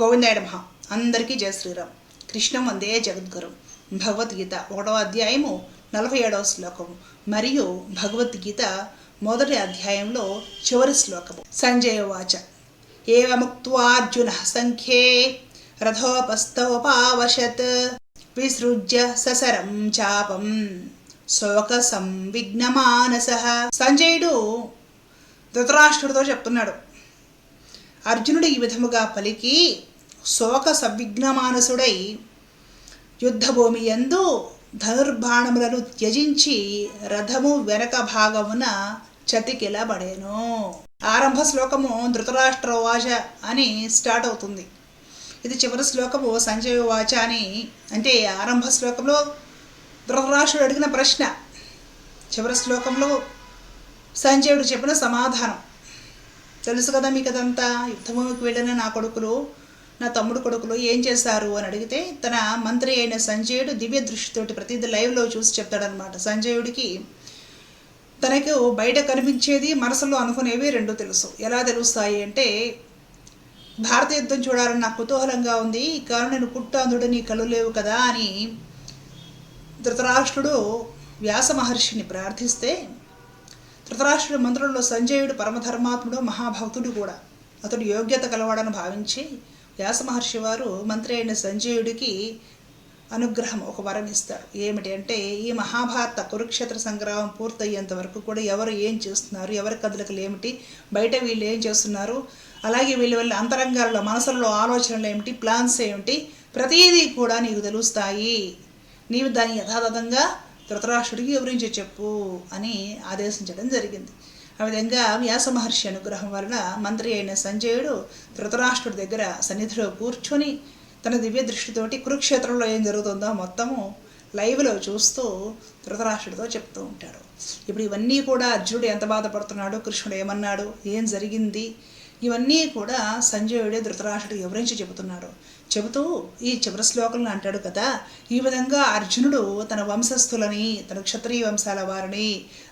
గోవిందాయ అందరికీ జయ శ్రీరామ్. కృష్ణం వందే జగద్గురు. భగవద్గీత ఒకటవ అధ్యాయము నలభై ఏడవ శ్లోకము. మరియు భగవద్గీత మొదటి అధ్యాయంలో చివరి శ్లోకము. సంజయ వాచ ఏవముక్త్వార్జున సంఖ్యే రథోపస్థోపావశత్ విసృజ్య ససరం చాపం శోక సంవిఘ్నమానస సంజయుడు ధృతరాష్ట్రుడితో చెప్తున్నాడు. అర్జునుడు ఈ విధముగా పలికి శోక సవిఘ్నమానసుడై యుద్ధభూమి యందు ధనుర్బాణములను త్యజించి రథము వెనక భాగమున చతికిలబడేను. ఆరంభ శ్లోకము ధృతరాష్ట్రవాచ అని స్టార్ట్ అవుతుంది. ఇది చివరి శ్లోకము సంజయ వాచ అని అంటే ఆరంభ శ్లోకంలో ధృతరాష్ట్రుడు అడిగిన ప్రశ్న. చివరి శ్లోకంలో సంజయుడు చెప్పిన సమాధానం. తెలుసు కదా మీకు అదంతా యుద్ధభూమికి వెళ్ళిన నా కొడుకులు నా తమ్ముడు కొడుకులు ఏం చేశారు అని అడిగితే తన మంత్రి అయిన సంజయుడు దివ్య దృష్టితోటి ప్రతిదీ లైవ్లో చూసి చెప్తాడనమాట సంజయుడికి తనకు బయట కనిపించేది మనసులో అనుకునేవి రెండు తెలుసు. ఎలా తెలుస్తాయి అంటే భారత యుద్ధం చూడాలని నాకు కుతూహలంగా ఉంది కానీ నేను పుట్టాంధుడు నీ కళ్ళు లేవు కదా అని ధృతరాష్ట్రుడు వ్యాస మహర్షిని ప్రార్థిస్తే ధృతరాష్ట్రుడి మంత్రుల్లో సంజయుడు పరమధర్మాత్ముడు మహాభక్తుడు కూడా. అతడు యోగ్యత కలవాడని భావించి వ్యాస మహర్షి వారు మంత్రి అయిన సంజయుడికి అనుగ్రహం ఒక వరం ఇస్తారు. ఏమిటి అంటే ఈ మహాభారత కురుక్షేత్ర సంగ్రామం పూర్తయ్యేంత వరకు కూడా ఎవరు ఏం చేస్తున్నారు ఎవరి కదలికలు ఏమిటి బయట వీళ్ళు ఏం చేస్తున్నారు అలాగే వీళ్ళ వల్ల అంతరంగాల్లో మనసుల్లో ఆలోచనలు ఏమిటి ప్లాన్స్ ఏమిటి ప్రతిదీ కూడా నీకు తెలుస్తాయి. నీవు దాన్ని యథాతథంగా ధృతరాష్ట్రుడికి వివరించి చెప్పు అని ఆదేశించడం జరిగింది. ఆ విధంగా వ్యాస మహర్షి అనుగ్రహం వలన మంత్రి అయిన సంజయుడు ధృతరాష్ట్రుడి దగ్గర సన్నిధిలో కూర్చొని తన దివ్య దృష్టితోటి కురుక్షేత్రంలో ఏం జరుగుతుందో మొత్తము లైవ్లో చూస్తూ ధృతరాష్ట్రుడితో చెప్తూ ఉంటాడు. ఇప్పుడు ఇవన్నీ కూడా అర్జునుడు ఎంత బాధపడుతున్నాడు కృష్ణుడు ఏమన్నాడు ఏం జరిగింది ఇవన్నీ కూడా సంజయుడే ధృతరాష్ట్రుడు వివరించి చెబుతున్నాడు చెబుతూ ఈ చివరి శ్లోకంలో అంటాడు కదా ఈ విధంగా అర్జునుడు తన వంశస్థులని తన క్షత్రియ వంశాల వారిని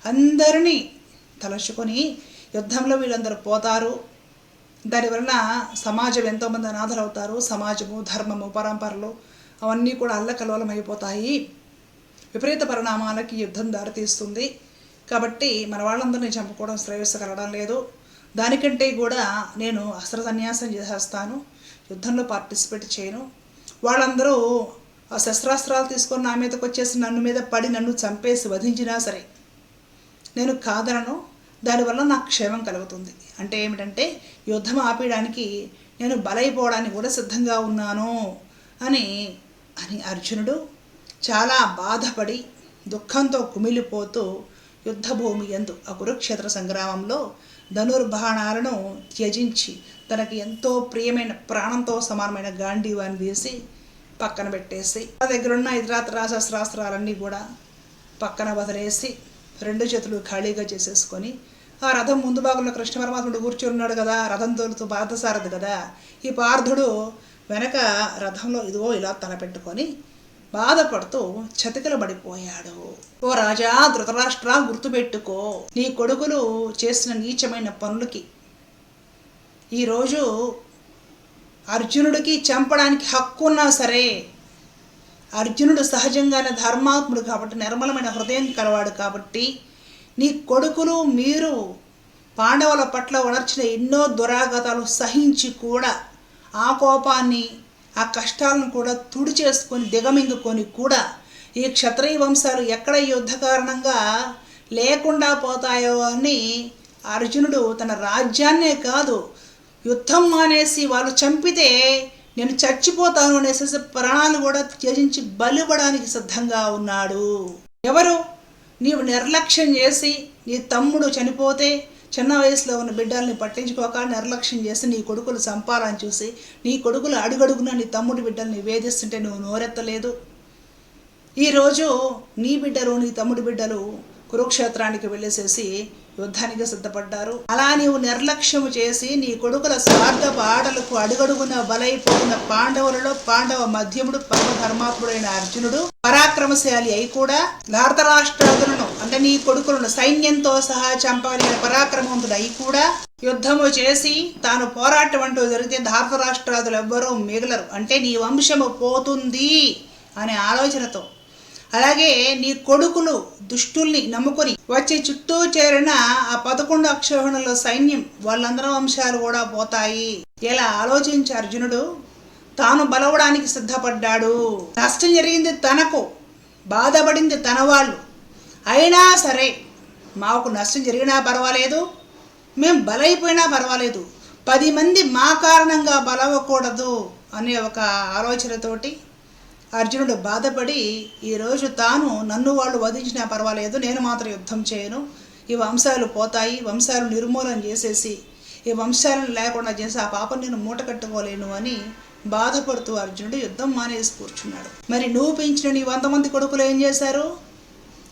అందరినీ తలచుకొని యుద్ధంలో వీళ్ళందరూ పోతారు. దానివలన సమాజం ఎంతోమంది అనాథలవుతారు సమాజము ధర్మము పరంపరలు అవన్నీ కూడా అల్లకలోలమైపోతాయి విపరీత పరిణామాలకి యుద్ధం దారితీస్తుంది. కాబట్టి మన వాళ్ళందరినీ చంపుకోవడం కలగడం లేదు. దానికంటే కూడా నేను అస్త్ర సన్యాసం చేసేస్తాను యుద్ధంలో పార్టిసిపేట్ చేయను. వాళ్ళందరూ ఆ శస్త్రాస్త్రాలు తీసుకొని నా మీదకి వచ్చేసి నన్ను మీద పడి నన్ను చంపేసి వధించినా సరే నేను కాదనను. దానివల్ల నాకు క్షేమం కలుగుతుంది. అంటే ఏమిటంటే యుద్ధం ఆపేయడానికి నేను బలైపోవడానికి కూడా సిద్ధంగా ఉన్నాను అని అని అర్జునుడు చాలా బాధపడి దుఃఖంతో కుమిలిపోతూ యుద్ధభూమి ఎందు ఆ కురుక్షేత్ర సంగ్రామంలో ధనుర్బాణాలను త్యజించి తనకి ఎంతో ప్రియమైన ప్రాణంతో సమానమైన గాంధీవాన్ని తీసి పక్కన పెట్టేసి ఆ దగ్గర ఉన్న ఇతరాతర శస్త్రాస్త్రాలన్నీ కూడా పక్కన వదిలేసి రెండు చేతులు ఖాళీగా చేసేసుకొని ఆ రథం ముందు భాగంలో కృష్ణ పరమాత్ముడు కూర్చొని ఉన్నాడు కదా రథం తోలుతూ పార్థసారథి కదా ఈ పార్థుడు వెనక రథంలో ఇదిగో ఇలా తలపెట్టుకొని బాధపడుతూ చతికిలబడిపోయాడు ఓ రాజా ధృతరాష్ట్ర గుర్తుపెట్టుకో. నీ కొడుకులు చేసిన నీచమైన పనులకి. ఈరోజు అర్జునుడికి చంపడానికి హక్కు ఉన్నా సరే అర్జునుడు సహజంగానే ధర్మాత్ముడు కాబట్టి నిర్మలమైన హృదయం కలవాడు కాబట్టి నీ కొడుకులు మీరు పాండవుల పట్ల ఉనర్చిన ఎన్నో దురాగతాలు సహించి కూడా ఆ కోపాన్ని ఆ కష్టాలను కూడా తుడిచేసుకొని దిగమింగుకొని కూడా ఈ క్షత్రియ వంశాలు ఎక్కడ యుద్ధ కారణంగా లేకుండా పోతాయో అని అర్జునుడు తన రాజ్యాన్నే కాదు యుద్ధం మానేసి వాళ్ళు చంపితే నేను చచ్చిపోతాను అనేసి ప్రాణాలు కూడా త్యజించి బలివ్వడానికి సిద్ధంగా ఉన్నాడు. ఎవరు? నీవు నిర్లక్ష్యం చేసి నీ తమ్ముడు చనిపోతే చిన్న వయసులో ఉన్న బిడ్డల్ని పట్టించుకోక నిర్లక్ష్యం చేసి నీ కొడుకులు సంపారాన్ని చూసి నీ కొడుకులు అడుగడుగున నీ తమ్ముడి బిడ్డల్ని వేధిస్తుంటే నువ్వు నోరెత్తలేదు. ఈరోజు నీ బిడ్డలు నీ తమ్ముడి బిడ్డలు కురుక్షేత్రానికి వెళ్ళేసేసి యుద్ధానికి సిద్ధపడ్డారు. అలా నీవు నిర్లక్ష్యము చేసి నీ కొడుకుల స్వార్థపు ఆటలకు అడుగడుగున బలైపోయిన పాండవులలో పాండవ మధ్యముడు పరమధర్మాత్ముడైన అర్జునుడు పరాక్రమశాలి అయి కూడా ధారతరాష్ట్రాదులను అంటే నీ కొడుకులను సైన్యంతో సహా చంపగలిగిన పరాక్రమవంతుడు అయి కూడా యుద్ధము చేసి తాను పోరాటం అంటూ జరిగితే ధారతరాష్ట్రాదులు ఎవ్వరూ మిగలరు. అంటే నీ వంశము పోతుంది అనే ఆలోచనతో. అలాగే నీ కొడుకులు దుష్టుల్ని నమ్ముకొని వచ్చి చుట్టూ చేరిన ఆ పదకొండు అక్షోహిణుల సైన్యం వాళ్ళందరూ వంశాలు కూడా పోతాయి. ఇలా ఆలోచించి అర్జునుడు? తాను బలవడానికి సిద్ధపడ్డాడు. నష్టం జరిగింది తనకు. బాధపడింది తన వాళ్ళు అయినా సరే మాకు నష్టం జరిగినా పర్వాలేదు మేము బలైపోయినా పర్వాలేదు. పది మంది మా కారణంగా బలవకూడదు అనే ఒక ఆలోచనతోటి అర్జునుడు బాధపడి ఈరోజు తాను నన్ను వాళ్ళు వధించినా పర్వాలేదు నేను మాత్రం యుద్ధం చేయను. ఈ వంశాలు పోతాయి వంశాలు నిర్మూలన చేసేసి ఈ వంశాలను లేకుండా చేసి ఆ పాపను నేను మూట కట్టుకోలేను అని బాధపడుతూ అర్జునుడు యుద్ధం మానేసి కూర్చున్నాడు. మరి నువ్వు పెంచిన నీ వంద మంది కొడుకులు ఏం చేశారు?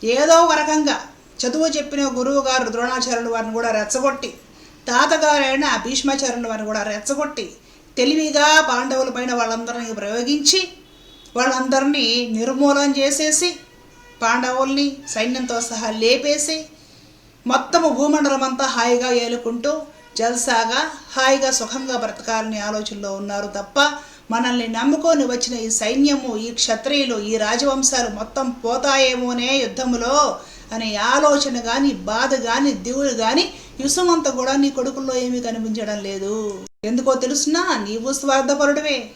ఏదో ఒక రకంగా చదువు చెప్పిన గురువు గారు ద్రోణాచార్యులు వారిని కూడా రెచ్చగొట్టి తాతగారైన భీష్మాచార్యులు వారిని కూడా రెచ్చగొట్టి తెలివిగా పాండవుల పైన వాళ్ళందరినీ ప్రయోగించి వాళ్ళందరినీ నిర్మూలన చేసేసి పాండవుల్ని సైన్యంతో సహా లేపేసి మొత్తము భూమండలం అంతా హాయిగా ఏలుకుంటూ జల్సాగా హాయిగా సుఖంగా బ్రతకాలని ఆలోచనలో ఉన్నారు తప్ప మనల్ని నమ్ముకొని వచ్చిన ఈ సైన్యము ఈ క్షత్రియులు ఈ రాజవంశాలు మొత్తం పోతాయేమోనే యుద్ధములో అనే ఆలోచన కానీ బాధ కానీ దిగులు కానీ యుసుమంతా కూడా నీ కొడుకుల్లో ఏమీ కనిపించడం లేదు. ఎందుకో తెలుసునా? నీవు స్వార్థపరుడివే.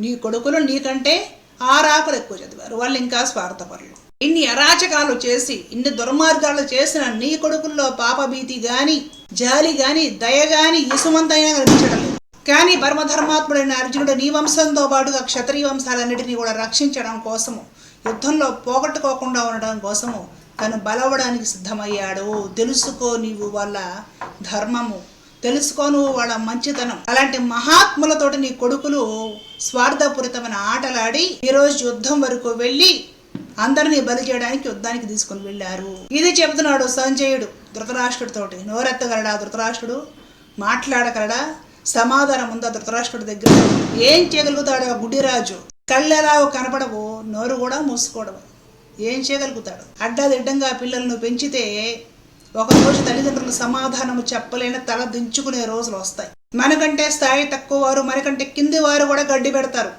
నీ కొడుకులు నీకంటే ఆరాకులు ఎక్కువ చదివారు. వాళ్ళు ఇంకా స్వార్థపరులు. ఇన్ని అరాచకాలు చేసి ఇన్ని దుర్మార్గాలు చేసిన నీ కొడుకుల్లో పాపభీతి గాని జాలి గాని దయ గాని ఇసుమంతైనా కనిపించడం లేదు. కానీ పరమధర్మాత్ముడైన అర్జునుడు నీ వంశంతో పాటుగా క్షత్రియ వంశాలన్నిటినీ కూడా రక్షించడం కోసము యుద్ధంలో పోగొట్టుకోకుండా ఉండడం కోసము తను బలవడానికి సిద్ధమయ్యాడు. తెలుసుకో నీవు వాళ్ళ ధర్మము తెలుసుకో నువ్వు వాళ్ళ మంచితనం. అలాంటి మహాత్ములతోటి నీ కొడుకులు స్వార్థపూరితమైన ఆటలాడి ఈరోజు యుద్ధం వరకు వెళ్ళి అందరినీ బలి చేయడానికి యుద్ధానికి తీసుకుని వెళ్ళారు. ఇది చెబుతున్నాడు సంజయుడు ధృతరాష్ట్రుడితోటి. నోరెత్తగలడా ధృతరాష్ట్రుడు? మాట్లాడగలడా? సమాధానం ఉందా ధృతరాష్ట్రుడి దగ్గర? ఏం చేయగలుగుతాడు ఆ గుడ్డిరాజు కళ్ళెలాగో కనపడవు నోరు కూడా మూసుకోవడం ఏం చేయగలుగుతాడు? అడ్డాదిడ్డంగా పిల్లలను పెంచితే ఒక రోజు తల్లిదండ్రులు సమాధానము చెప్పలేని తల దించుకునే రోజులు వస్తాయి. మనకంటే స్థాయి తక్కువ వారు మనకంటే కింది వారు కూడా గడ్డి పెడతారు.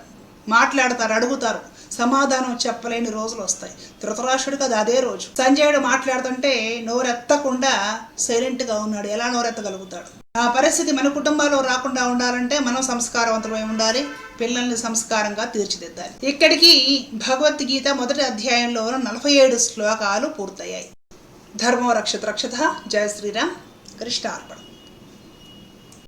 మాట్లాడతారు అడుగుతారు. సమాధానం చెప్పలేని రోజులు వస్తాయి. ధృతరాష్ట్రుడికి అది అదే రోజు. సంజయుడు మాట్లాడుతుంటే నోరెత్తకుండా సైలెంట్గా ఉన్నాడు. ఎలా నోరెత్తగలుగుతాడు? ఆ పరిస్థితి మన కుటుంబాల్లో రాకుండా ఉండాలంటే మనం సంస్కారవంతులమై ఉండాలి. పిల్లల్ని సంస్కారంగా తీర్చిదిద్దాలి. ఇక్కడికి భగవద్గీత మొదటి అధ్యాయంలో నలభై ఏడు శ్లోకాలు పూర్తయ్యాయి. ధర్మో రక్షత రక్షత. జయ శ్రీరామ్. కృష్ణార్పణ.